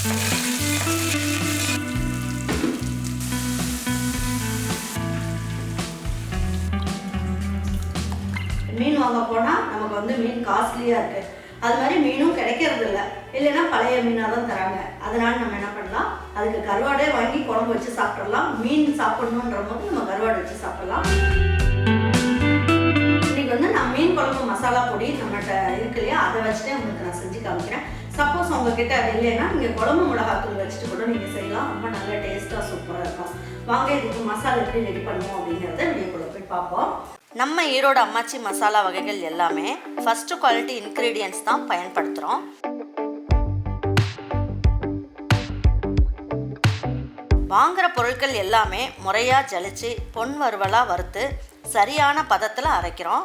மீன் வாங்க போனால் நமக்கு வந்து மீன் காஸ்ட்லியாக இருக்குது அது மாதிரி மீனும் கிடைக்கிறது இல்லை. இல்லைன்னா பழைய மீனாக தான் தராங்க. அதனால் நம்ம என்ன பண்ணலாம்? அதுக்கு கருவாடே வாங்கி குழம்பு வச்சு சாப்பிட்றலாம் மீன் சாப்பிட்ணுன்ற போது நம்ம கருவாடு வச்சு சாப்பிட்லாம். உங்ககிட்ட அது இல்லைன்னா நீங்கள் குழம்பு மிளகாத்தூள் வச்சுட்டு கூட நீங்கள் செய்யலாம். ரொம்ப நல்ல டேஸ்ட்டாக சூப்பராக இருக்கும். வாங்க இதுக்கு மசாலா எப்படி ரெடி பண்ணுவோம் அப்படிங்கிறத வீடியோக்குள்ள போய் பார்ப்போம். நம்ம ஈரோடு அம்மாச்சி மசாலா வகைகள் எல்லாமே ஃபஸ்ட்டு குவாலிட்டி இன்க்ரீடியன்ஸ் தான் பயன்படுத்துகிறோம் வாங்குகிற பொருட்கள் எல்லாமே முறையாக ஜலிச்சு பொன் வறுவலாக வறுத்து சரியான பதத்தில் அரைக்கிறோம்.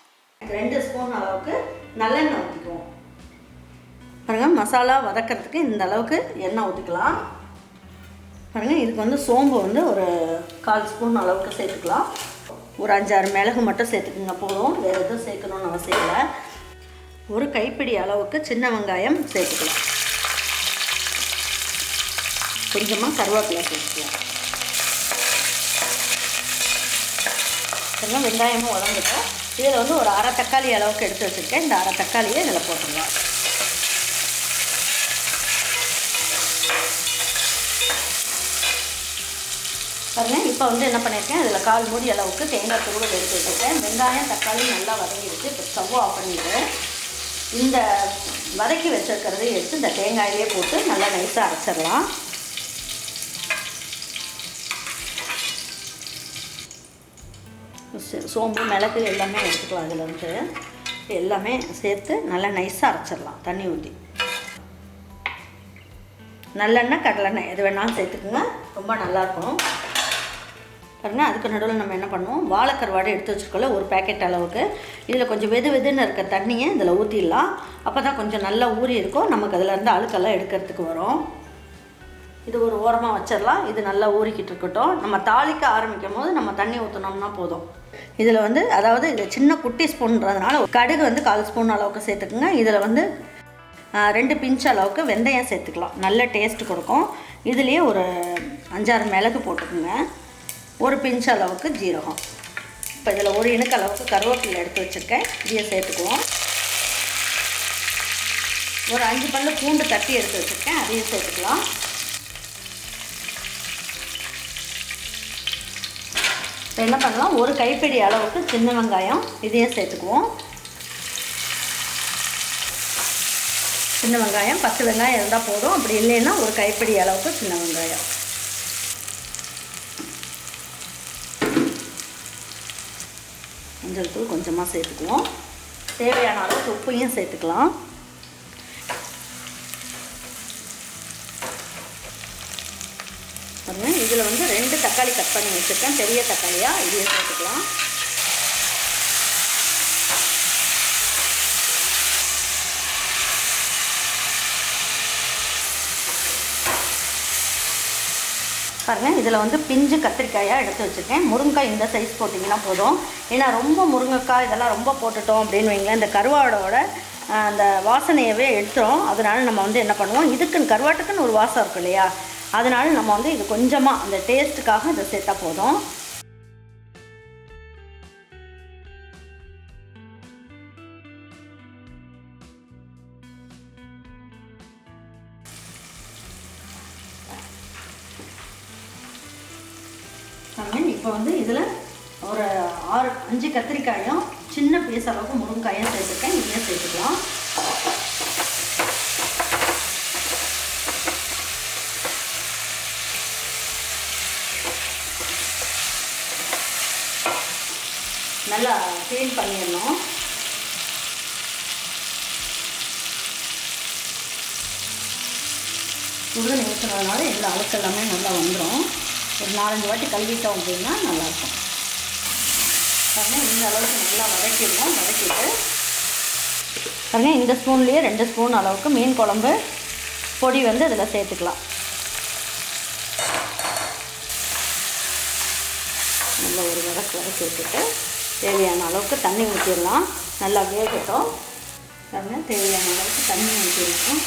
ரெண்டு ஸ்பூன் அளவுக்கு நல்லெண்ணெய் ஊற்றிக்குவோம் பாருங்க மசாலா வதக்கிறதுக்கு இந்த அளவுக்கு எண்ணெய் ஊற்றிக்கலாம் பாருங்கள் இதுக்கு வந்து சோம்பு வந்து ஒரு கால் ஸ்பூன் அளவுக்கு சேர்த்துக்கலாம். ஒரு அஞ்சாறு மிளகு மட்டும் சேர்த்துக்குங்க போதும். வேறு எதுவும் சேர்க்கணும்னு அவசியம் இல்லை. ஒரு கைப்பிடி அளவுக்கு சின்ன வெங்காயம் சேர்த்துக்கலாம். கொஞ்சமாக கருவேப்பிலை சேர்த்துக்கலாம். வெங்காயமும் வளர்ந்துட்டோம் இதில் வந்து ஒரு அரை தக்காளி அளவுக்கு எடுத்து வச்சுருக்கேன். இந்த அரை தக்காளியை இதில் போட்டுருலாம் பாருங்கள் இப்போ வந்து என்ன பண்ணியிருக்கேன்? இதில் கால் மூடி அளவுக்கு தேங்காய் துருவல் எடுத்து வச்சுருக்கேன். வெங்காயம் தக்காளி நல்லா வதங்கிடுச்சு. இப்போ ஸ்டவ் ஆஃப் பண்ணிவிட்டு இந்த வதக்கி வச்சுருக்கிறதையும் எடுத்து இந்த தேங்காயிலே போட்டு நல்லா நைஸாக அரைச்சிடலாம். சோம்பு மிளகு எல்லாமே எடுத்துக்கலாம் அதில் எல்லாமே சேர்த்து நல்லா நைஸாக அரைச்சிடலாம் தண்ணி ஊற்றி நல்லெண்ணெய் கடலெண்ணெய் எது வேணாலும் சேர்த்துக்குங்க. ரொம்ப நல்லாயிருக்கும். பாருங்க அதுக்கு நடுவில் நம்ம என்ன பண்ணுவோம்? வாழைக்கருவாடு எடுத்து வச்சுருக்கோம்ல ஒரு பேக்கெட் அளவுக்கு. இதில் கொஞ்சம் வெது வெதுன்னு இருக்க தண்ணியை இதில் ஊற்றிடலாம் அப்போ தான் கொஞ்சம் நல்லா ஊறி இருக்கும். நமக்கு அதில் இருந்து அழுக்கெல்லாம் எடுக்கிறதுக்கு வரும். இது ஒரு ஓரமாக வச்சிடலாம். இது நல்லா ஊறிக்கிட்டு இருக்கட்டும். நம்ம தாளிக்க ஆரம்பிக்கும் போது நம்ம தண்ணி ஊற்றினோம்னா போதும். இதில் வந்து அதாவது இது சின்ன குட்டி ஸ்பூன்றதுனால கடுகு வந்து கால் ஸ்பூன் அளவுக்கு சேர்த்துக்குங்க. இதில் வந்து ரெண்டு பிஞ்ச் அளவுக்கு வெந்தயம் சேர்த்துக்கலாம். நல்ல டேஸ்ட் கொடுக்கும். இதுலேயே ஒரு அஞ்சாறு மிளகு போட்டுக்குங்க. ஒரு பிஞ்ச் அளவுக்கு ஜீரகம். இப்போ இதில் ஒரு இணுக்கு அளவுக்கு கருவேப்பிலை எடுத்து வச்சுருக்கேன். இதையை சேர்த்துக்குவோம். ஒரு அஞ்சு பல்லு பூண்டு தட்டி எடுத்து வச்சுருக்கேன். அதையும் சேர்த்துக்கலாம். என்ன பண்ணலாம்? ஒரு கைப்பிடி அளவுக்கு சின்ன வெங்காயம் இதையும் சேர்த்துக்குவோம். சின்ன வெங்காயம் பத்து வெங்காயம் இருந்தால் போதும். அப்படி இல்லைன்னா ஒரு கைப்பிடி அளவுக்கு சின்ன வெங்காயம். மஞ்சள் தூள் கொஞ்சமாக சேர்த்துக்குவோம். தேவையான அளவுக்கு உப்பையும் சேர்த்துக்கலாம் பாருங்க இதில் வந்து ரெண்டு தக்காளி கட் பண்ணி வச்சுருக்கேன். பெரிய தக்காளியாக இதையும் சேர்த்துக்கலாம். பாருங்கள் இதில் வந்து பிஞ்சு கத்திரிக்காயாக எடுத்து வச்சுருக்கேன். முருங்கைக்காய் இந்த சைஸ் போட்டிங்கன்னா போதும். ஏன்னா ரொம்ப முருங்கைக்காய் இதெல்லாம் ரொம்ப போட்டுட்டோம் அப்படின்னு வைங்களேன். இந்த கருவாடோட அந்த வாசனையவே எடுத்துரும். அதனால் நம்ம வந்து என்ன பண்ணுவோம்? இதுக்குன்னு கருவாட்டுக்குன்னு ஒரு வாசம் இருக்கும் இல்லையா? அதனால நம்ம வந்து இது கொஞ்சமாக அந்த டேஸ்ட்டுக்காக இதை சேர்த்தா போதும். இப்போ வந்து இதில் ஒரு ஆறு அஞ்சு கத்திரிக்காயும் சின்ன பீஸ் அளவுக்கு முருங்காயும் சேர்த்துருக்கேன். இதையும் சேர்த்துக்கலாம். நல்லா க்ளீன் பண்ணிடணும். சுடுதண்ணி ஊற்றுனதுனால எல்லா அழுக்கு எல்லாமே நல்லா வந்துடும் ஒரு நாலஞ்சு வாட்டி கழுவிட்டோம் அப்படின்னா நல்லாயிருக்கும். பாருங்க இந்த அளவுக்கு நல்லா வதக்கிடுவோம் வதக்கிட்டு பாருங்க இந்த ஸ்பூன்லேயே ரெண்டு ஸ்பூன் அளவுக்கு மீன் குழம்பு பொடி வந்து இதில் சேர்த்துக்கலாம். நல்ல ஒரு வதக்கு வதக்கி விட்டுட்டு தேவையான அளவுக்கு தண்ணி ஊற்றிடலாம் நல்லா வேகட்டும். பாருங்க தேவையான அளவுக்கு தண்ணி ஊற்றிடலாம்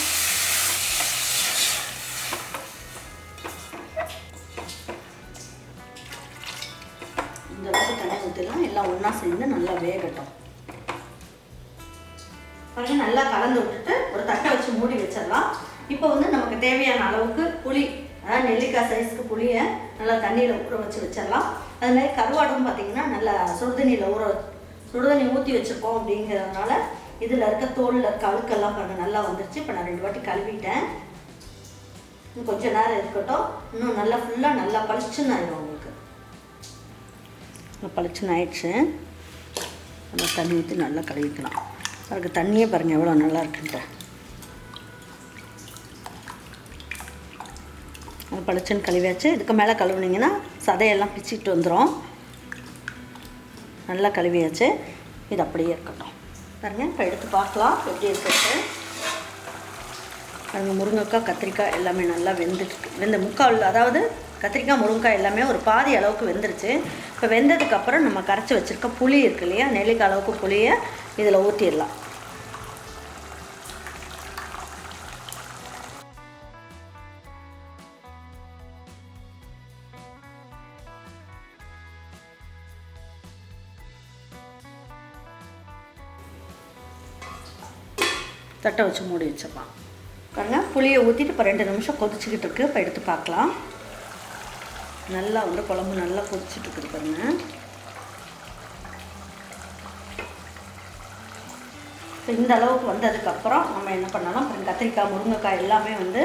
இந்த அளவுக்கு தண்ணி ஊற்றிடலாம் எல்லாம் ஒன்றா சேர்ந்து நல்லா வேகட்டும். பாருங்கள் நல்லா கலந்து விட்டுட்டு ஒரு தட்டை வச்சு மூடி வச்சிடலாம். இப்போ வந்து நமக்கு தேவையான அளவுக்கு புளி அதாவது நெல்லிக்காய் சைஸ்க்கு புளியை நல்லா தண்ணியில் ஊற வச்சு வச்சிடலாம். அது மாதிரி கருவாடும் பார்த்தீங்கன்னா நல்லா சுடுதண்ணியில் ஊற சுடுதண்ணி ஊற்றி வச்சுருக்கோம் அப்படிங்கிறதுனால இதில் இருக்க தோலில் இருக்க அழுக்கெல்லாம் பாருங்கள் நல்லா வந்துருச்சு. இப்போ நான் ரெண்டு வாட்டி கழுவிட்டேன். இன்னும் கொஞ்சம் நேரம் இருக்கட்டும். இன்னும் நல்லா ஃபுல்லாக நல்லா பளிச்சுன்னு ஆயிடும் உங்களுக்கு. பளிச்சுன்னு ஆயிடுச்சு. நல்லா தண்ணி ஊற்றி நல்லா கழுவிக்கலாம். அதுக்கு தண்ணியே பாருங்கள் எவ்வளோ நல்லா இருக்குன்ட்டு அது பளிச்சுன்னு கழுவியாச்சு. இதுக்கு மேலே கழுவுனீங்கன்னா சதையெல்லாம் பிச்சுட்டு வந்துடும் நல்லா கழுவியாச்சு. இது அப்படியே இருக்கட்டும். பாருங்கள் இப்போ எடுத்து பார்க்கலாம். எப்படி இருக்குது பாருங்கள் முருங்கைக்காய் கத்திரிக்காய் எல்லாமே நல்லா வெந்துட்டு வெந்த முக்கால் அதாவது கத்திரிக்காய் முருங்கைக்காய் எல்லாமே ஒரு பாதி அளவுக்கு வெந்துருச்சு. இப்போ வெந்ததுக்கப்புறம் நம்ம கரைச்சி வச்சுருக்க புளி இருக்கு இல்லையா? நெல்லிக்காய் அளவுக்கு புளியை இதில் ஊற்றிடலாம் தட்டை வச்சு மூடி வச்சிடலாம். பாருங்க புளியை ஊற்றிட்டு இப்போ ரெண்டு நிமிஷம் கொதிச்சுக்கிட்டு இருக்கு. இப்போ எடுத்து பார்க்கலாம். நல்லா வந்து குழம்பு நல்லா கொதிச்சுட்டு இருக்குது பாருங்க. இப்போ இந்த அளவுக்கு வந்ததுக்கப்புறம் நம்ம என்ன பண்ணலாம்? அப்புறம் கத்திரிக்காய் முருங்கைக்காய் எல்லாமே வந்து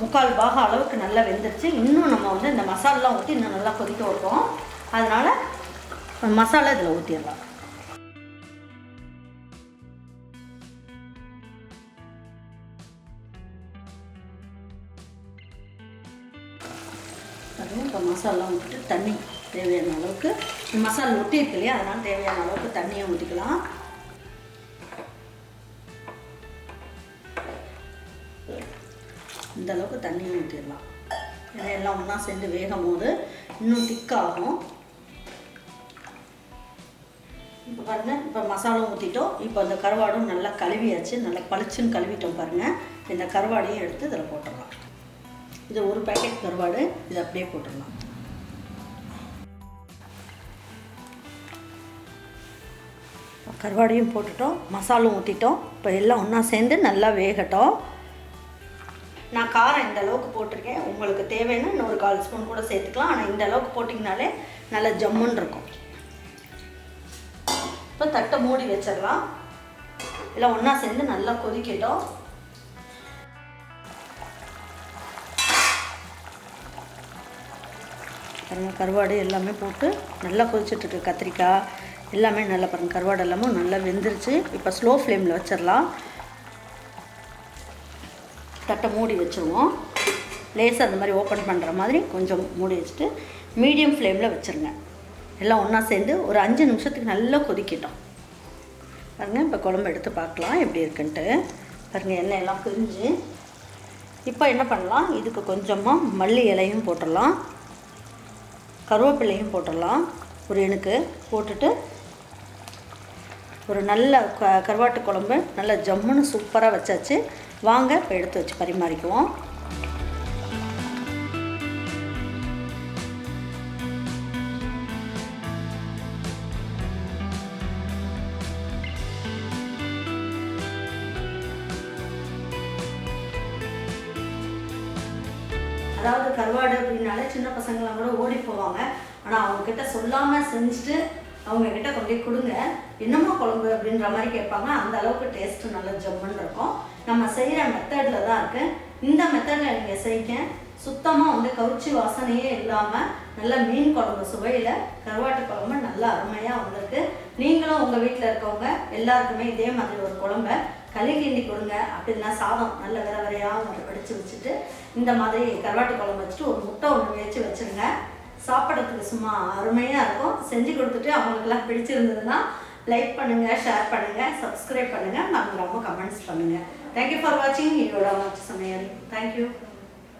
முக்கால் பாக அளவுக்கு நல்லா வெந்துருச்சு. இன்னும் நம்ம வந்து இந்த மசாலெலாம் ஊற்றி இன்னும் நல்லா கொதிக்க வைப்போம் அதனால் மசாலா இதில் ஊற்றிடலாம் மசாலாம் விட்டுட்டு தண்ணி தேவையான அளவுக்கு. மசாலா ஒட்டி இருக்கு இல்லையா? அதனால் தேவையான அளவுக்கு தண்ணியை ஊற்றிக்கலாம் இந்த அளவுக்கு தண்ணியை ஊற்றிடலாம் ஏன்னா எல்லாம் ஒன்றா சேர்ந்து வேகும் போது இன்னும் திக்காகும் இப்போ பாருங்கள் இப்போ மசாலா ஊற்றிட்டோம் இப்போ அந்த கருவாடும் நல்லா கழுவியாச்சு. நல்லா பளிச்சுன்னு கழுவிட்டோம் பாருங்கள் இந்த கருவாடையும் எடுத்து இதில் போட்டுடலாம். இது ஒரு பேக்கெட் கருவாடு. இது அப்படியே போட்டுடலாம். கருவாடையும் போட்டுட்டோம் மசாலும் ஊற்றிட்டோம் இப்போ எல்லாம் ஒன்றா சேர்ந்து நல்லா வேகட்டும். நான் காரம் இந்த அளவுக்கு போட்டிருக்கேன். உங்களுக்கு தேவைன்னா இன்னொரு கால் ஸ்பூன் கூட சேர்த்துக்கலாம். ஆனால் இந்த அளவுக்கு போட்டிங்கனாலே நல்லா ஜம்முன்னு இருக்கும். இப்போ தட்டை மூடி வச்சிடலாம். எல்லாம் ஒன்றா சேர்ந்து நல்லா கொதிக்கட்டும். கருவாடு எல்லாமே போட்டு நல்லா கொதிச்சிட்ருக்கு கத்திரிக்காய். எல்லாமே நல்லா பாருங்கள் கருவாடு எல்லாமே நல்லா வெந்துருச்சு. இப்போ ஸ்லோ ஃப்ளேமில் வச்சிடலாம் தட்டை மூடி வச்சுருவோம். லேசாக அந்த மாதிரி ஓப்பன் பண்ணுற மாதிரி கொஞ்சம் மூடி வச்சுட்டு மீடியம் ஃப்ளேமில் வச்சுருங்க. எல்லாம் ஒன்றா சேர்ந்து ஒரு அஞ்சு நிமிஷத்துக்கு நல்லா கொதிக்கிட்டோம். பாருங்கள் இப்போ குழம்பு எடுத்து பார்க்கலாம். எப்படி இருக்குன்ட்டு. பாருங்கள் எண்ணெய் எல்லாம் பிரிஞ்சு. இப்போ என்ன பண்ணலாம்? இதுக்கு கொஞ்சமாக மல்லி இலையும் போட்டுடலாம் கருவேப்பிலையும் போட்டுடலாம் ஒரு எணுக்கு போட்டுட்டு ஒரு நல்ல க கருவாட்டு குழம்பு நல்ல ஜம்முன்னு சூப்பராக வச்சாச்சு. வாங்க இப்போ எடுத்து வச்சு பரிமாறிக்குவோம். அதாவது கருவாடு அப்படின்னாலே சின்ன பசங்களாம் கூட ஓடி போவாங்க. ஆனால் அவங்கக்கிட்ட சொல்லாமல் செஞ்சுட்டு அவங்க கிட்ட கொண்டு கொடுங்க. என்னமோ குழம்பு அப்படின்ற மாதிரி கேட்பாங்க. அந்த அளவுக்கு டேஸ்ட் நல்ல ஜம்முன்னு இருக்கும். நம்ம செய்கிற மெத்தடில் தான் இருக்கு. இந்த மெத்தடில் நீங்கள் செய்யுங்க சுத்தமாக வந்து கவுச்சி வாசனையே இல்லாமல் நல்ல மீன் குழம்பு சுவையில் கருவாட்டு குழம்பு நல்லா அருமையாக வந்திருக்கு. நீங்களும் உங்கள் வீட்டில் இருக்கவங்க எல்லாருக்குமே இதே மாதிரி ஒரு குழம்ப களி கிண்டி கொடுங்க. அப்படின்னா சாதம் நல்ல விர விரையாக வடித்து வச்சுட்டு இந்த மாதிரி கருவாட்டு குழம்பு வச்சுட்டு ஒரு முட்டை ஒன்று வேச்சு வச்சுருங்க. சாப்பிட்றதுக்கு சும்மா அருமையாக இருக்கும். செஞ்சு கொடுத்துட்டு அவங்களுக்கெல்லாம் பிடிச்சிருந்ததுன்னா லைக் பண்ணுங்கள் ஷேர் பண்ணுங்கள் சப்ஸ்கிரைப் பண்ணுங்கள் மறந்துடாமல் கமெண்ட்ஸ் பண்ணுங்கள் தேங்க்யூ ஃபார் வாட்சிங் இதோட சமையல். தேங்க்யூ